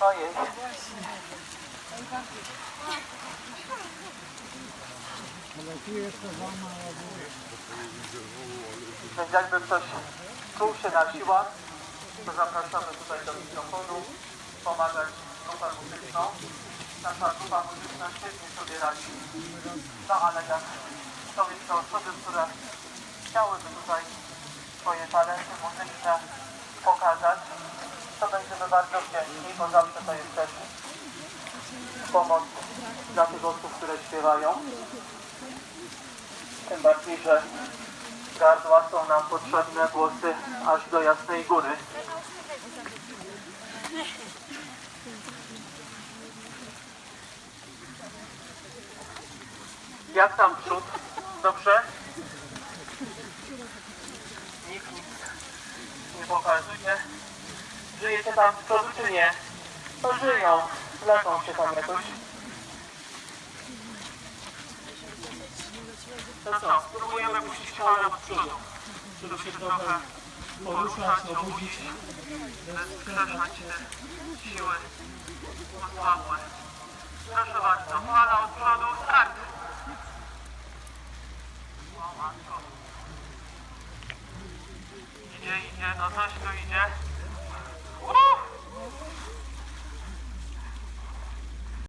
Ojej. Ale tu jeszcze za góra. Więc jakby ktoś czuł się na siłach, to zapraszamy tutaj do mikrofonu, pomagać grupę muzyczną. Nasza grupa muzyczna świetnie sobie radzi. No ale jak są jeszcze osoby, które chciałyby tutaj swoje talenty muzyczne pokazać, to będziemy bardzo wdzięczni, bo zawsze to jest też pomoc dla tych osób, które śpiewają. Tym bardziej, że gardła są nam potrzebne głosy aż do Jasnej Góry. Jak tam przód? Dobrze? Nikt nic nie pokazuje. Żyjecie tam z przodu czy nie? To żyją. Lecą się tam jakoś. To co? Spróbujemy puścić falę od przodu. Żeby się trochę poruszać, obudzić, zeskrzeszać te siły osłabłe. Proszę bardzo, fala od przodu, start! Idzie, idzie, no coś tu idzie.